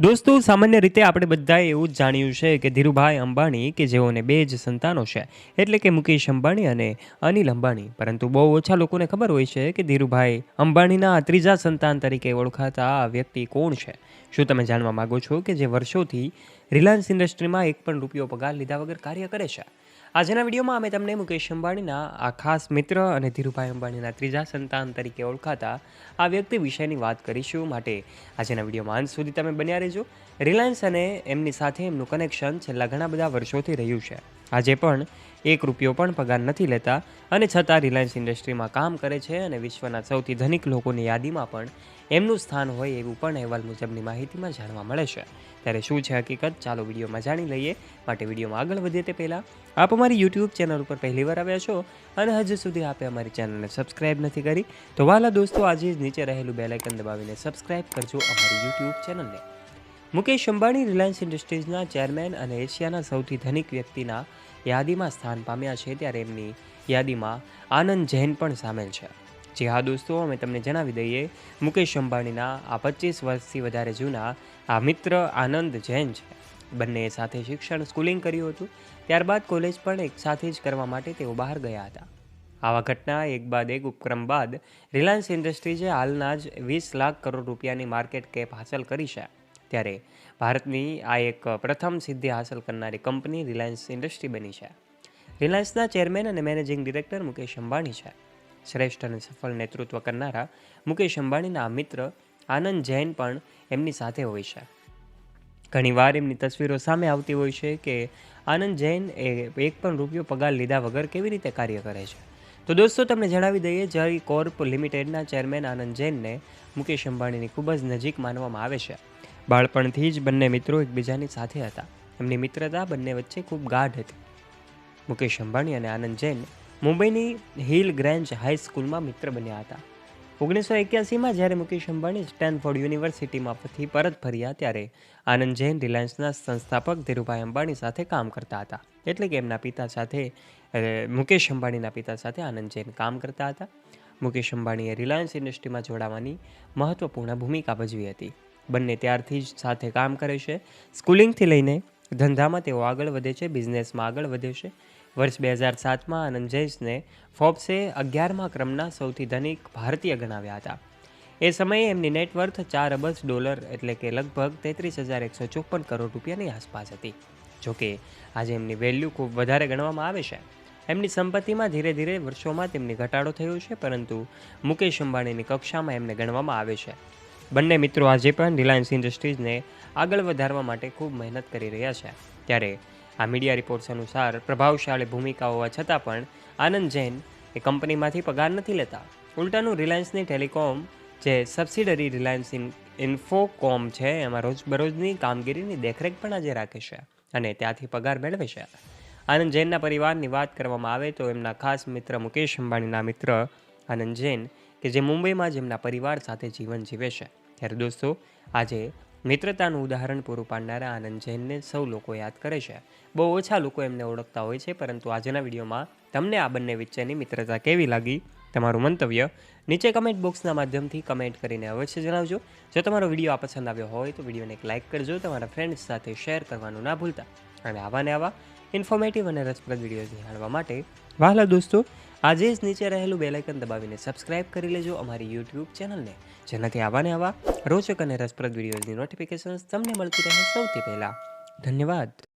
દોસ્તો, સામાન્ય રીતે આપણે બધાએ એવું જ જાણ્યું છે કે ધીરુભાઈ અંબાણી કે જેઓને બે જ સંતાનો છે, એટલે કે મુકેશ અંબાણી અને અનિલ અંબાણી. પરંતુ બહુ ઓછા લોકોને ખબર હોય છે કે ધીરુભાઈ અંબાણીના ત્રીજા સંતાન તરીકે ઓળખાતા આ વ્યક્તિ કોણ છે? શું તમે જાણવા માગો છો કે જે વર્ષોથી રિલાયન્સ ઇન્ડસ્ટ્રીમાં એક પણ રૂપિયો પગાર લીધા વગર કાર્ય કરે છે. આજના વિડીયોમાં અમે તમને મુકેશ અંબાણીના, આ ખાસ મિત્ર અને ધીરુભાઈ અંબાણીના ત્રીજા સંતાન તરીકે ઓળખાતા આ વ્યક્તિ વિષયની વાત કરીશું માટે. આજના વિડીયોમાં અંત સુધી તમે બન્યા રહેજો. રિલાયન્સ અને એમની સાથે એમનું કનેક્શન છેલ્લા ઘણા બધા વર્ષોથી રહ્યું છે. આજે પણ એક રૂપિયો પણ પગાર નથી લેતા અને છતાં રિલાયન્સ ઇન્ડસ્ટ્રીમાં કામ કરે છે અને વિશ્વના સૌથી ધનિક લોકોની યાદીમાં પણ એમનું સ્થાન હોય એવું પણ અહેવાલ મુજબની માહિતીમાં જાણવા મળે છે. ત્યારે શું છે હકીકત? ચાલો વિડીયોમાં જાણી લઈએ. માટે વિડીયોમાં આગળ વધીએ તે પહેલાં આપ અમારી યુટ્યુબ ચેનલ ઉપર પહેલીવાર આવ્યા છો અને હજુ સુધી આપે અમારી ચેનલને સબસ્ક્રાઇબ નથી કરી, તો વાલા દોસ્તો, આજે જ નીચે રહેલું બેલાઇકન દબાવીને સબસ્ક્રાઇબ કરજો અમારી યુટ્યુબ ચેનલને. મુકેશ અંબાણી રિલાયન્સ ઇન્ડસ્ટ્રીઝના ચેરમેન અને એશિયાના સૌથી ધનિક વ્યક્તિના યાદીમાં સ્થાન પામ્યા છે ત્યારે એમની યાદીમાં આનંદ જૈન પણ સામેલ છે. જી હા દોસ્તો, અમે તમને જણાવી દઈએ, મુકેશ અંબાણીના આ પચીસ વર્ષથી વધારે જૂના આ મિત્ર આનંદ જૈન છે. બંને સાથે શિક્ષણ, સ્કૂલિંગ કર્યું હતું. ત્યારબાદ કોલેજ પણ એક સાથે જ કરવા માટે તેઓ બહાર ગયા હતા. આવા ઘટના એક બાદ એક ઉપક્રમ બાદ રિલાયન્સ ઇન્ડસ્ટ્રીઝે હાલના જ વીસ લાખ કરોડ રૂપિયાની માર્કેટ કેપ હાંસલ કરી છે. ત્યારે ભારતની આ એક પ્રથમ સિદ્ધિ હાંસલ કરનારી કંપની રિલાયન્સ ઇન્ડસ્ટ્રી બની છે. રિલાયન્સના ચેરમેન અને મેનેજિંગ ડિરેક્ટર મુકેશ અંબાણી છે. શ્રેષ્ઠ અને સફળ નેતૃત્વ કરનારા મુકેશ અંબાણીના મિત્ર આનંદ જૈન પણ એમની સાથે હોય છે. ઘણીવાર એમની તસવીરો સામે આવતી હોય છે કે આનંદ જૈન એ એક પણ રૂપિયો પગાર લીધા વગર કેવી રીતે કાર્ય કરે છે. તો દોસ્તો, તમને જણાવી દઈએ જય કોર્પ લિમિટેડના ચેરમેન આનંદ જૈનને મુકેશ અંબાણીની ખૂબ જ નજીક માનવામાં આવે છે. બાળપણથી જ બંને મિત્રો એકબીજાની સાથે હતા. એમની મિત્રતા બંને વચ્ચે ખૂબ ગાઢ હતી. મુકેશ અંબાણી અને આનંદ જૈન મુંબઈની હિલ ગ્રેન્જ હાઈસ્કૂલમાં મિત્ર બન્યા હતા. ઓગણીસો એક્યાસીમાં જ્યારે મુકેશ અંબાણી સ્ટેનફોર્ડ યુનિવર્સિટીમાંથી પરત ફર્યા ત્યારે આનંદ જૈન રિલાયન્સના સંસ્થાપક ધીરુભાઈ અંબાણી સાથે કામ કરતા હતા. એટલે કે એમના પિતા સાથે મુકેશ અંબાણીના પિતા સાથે આનંદ જૈન કામ કરતા હતા. મુકેશ અંબાણીએ રિલાયન્સ ઇન્ડસ્ટ્રીમાં જોડાવાની મહત્વપૂર્ણ ભૂમિકા ભજવી હતી. બંને ત્યારથી જ સાથે કામ કરે છે. સ્કૂલિંગથી લઈને ધંધામાં તેઓ આગળ વધે છે, બિઝનેસમાં આગળ વધે છે. વર્ષ બે હજાર સાતમાં આનંદ જૈસને ફોર્બ્સે અગિયારમા ક્રમના સૌથી ધનિક ભારતીય ગણાવ્યા હતા. એ સમયે એમની નેટવર્થ ચાર અબજ ડોલર એટલે કે લગભગ તેત્રીસ હજાર એકસો ચોપન કરોડ રૂપિયાની આસપાસ હતી. જોકે આજે એમની વેલ્યુ ખૂબ વધારે ગણવામાં આવે છે. એમની સંપત્તિમાં ધીરે ધીરે વર્ષોમાં તેમની ઘટાડો થયો છે, પરંતુ મુકેશ અંબાણીની કક્ષામાં એમને ગણવામાં આવે છે. બંને મિત્રો આજે પણ રિલાયન્સ ઇન્ડસ્ટ્રીઝને આગળ વધારવા માટે ખૂબ મહેનત કરી રહ્યા છે. ત્યારે આ મીડિયા રિપોર્ટ્સ અનુસાર પ્રભાવશાળી ભૂમિકા હોવા છતાં પણ આનંદ જૈન એ કંપનીમાંથી પગાર નથી લેતા. ઉલટાનું રિલાયન્સની ટેલિકોમ, જે સબસિડરી રિલાયન્સ ઇન, ઇન્ફોકોમ છે, એમાં રોજબરોજની કામગીરીની દેખરેખ પણ આજે રાખે છે અને ત્યાંથી પગાર મેળવે છે. આનંદ જૈનના પરિવારની વાત કરવામાં આવે તો એમના ખાસ મિત્ર મુકેશ અંબાણીના મિત્ર આનંદ જૈન, કે જે મુંબઈમાં જ એમના પરિવાર સાથે જીવન જીવે છે. ત્યારે દોસ્તો, આજે મિત્રતાનું ઉદાહરણ પૂરું પાડનારા આનંદ જૈનને સૌ લોકો યાદ કરે છે. બહુ ઓછા લોકો એમને ઓળખતા હોય છે, પરંતુ આજના વિડીયોમાં તમને આ બંને વચ્ચેની મિત્રતા કેવી લાગી, તમારું મંતવ્ય નીચે કમેન્ટ બોક્સના માધ્યમથી કમેન્ટ કરીને અવશ્ય જણાવજો. જો તમારો વીડિયો આ પસંદ આવ્યો હોય તો વિડીયોને એક લાઇક કરજો, તમારા ફ્રેન્ડ્સ સાથે શેર કરવાનું ના ભૂલતા. અને આવા ને આવા ઇન્ફોર્મેટિવ અને રસપ્રદ વીડિયો નિહાળવા માટે વહાલા દોસ્તો. આજે જ નીચે રહેલું બેલાઇકન દબાવીને સબસ્ક્રાઇબ કરી લેજો અમારી યુટ્યુબ ચેનલને જેનાથી આવા ને આવા રોચક અને રસપ્રદ વિડીયોઝની નોટિફિકેશન્સ તમને મળતી રહે સૌથી પહેલાં. ધન્યવાદ.